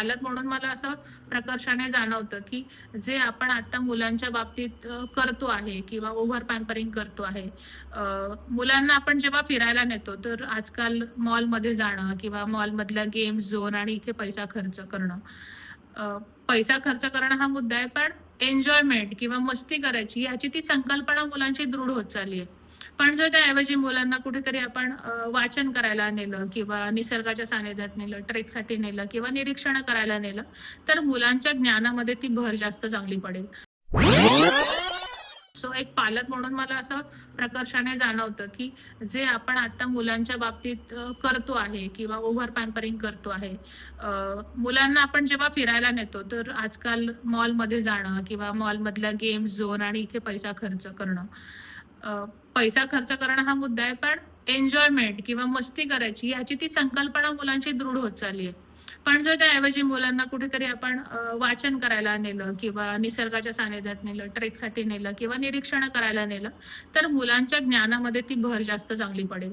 पालक म्हणून मला असं प्रकर्षाने जाणवतं की जे आपण आता मुलांच्या बाबतीत करतो आहे किंवा ओव्हर पॅम्परिंग करतो आहे मुलांना आपण जेव्हा फिरायला नेतो तर आजकाल मॉलमध्ये जाणं किंवा मॉलमधल्या गेम्स झोन आणि इथे पैसा खर्च करणं पैसा खर्च करणं हा मुद्दा आहे पण एन्जॉयमेंट किंवा मस्ती करायची याची ती संकल्पना मुलांची दृढ होत चालली आहे. पण जर त्याऐवजी मुलांना कुठेतरी आपण वाचन करायला नेलं किंवा निसर्गाच्या सानिध्यात नेलं ट्रेकसाठी नेलं किंवा निरीक्षण करायला नेलं तर मुलांच्या ज्ञानामध्ये ती भर जास्त चांगली पडेल. सो एक पालक म्हणून मला असं प्रकर्षाने जाणवतं की जे आपण आता मुलांच्या बाबतीत करतो आहे किंवा ओव्हर पॅम्परिंग करतो आहे मुलांना आपण जेव्हा फिरायला नेतो तर आजकाल मॉलमध्ये जाणं किंवा मॉलमधल्या गेम्स झोन आणि इथे पैसा खर्च करणं पैसा खर्च करणं हा मुद्दा आहे पण एन्जॉयमेंट किंवा मस्ती करायची याची ती संकल्पना मुलांची दृढ होत चालली आहे. पण जर त्याऐवजी मुलांना कुठेतरी आपण वाचन करायला नेलं किंवा निसर्गाच्या सानिध्यात नेलं ट्रेकसाठी नेलं किंवा निरीक्षण करायला नेलं तर मुलांच्या ज्ञानामध्ये ती भर जास्त चांगली पडेल.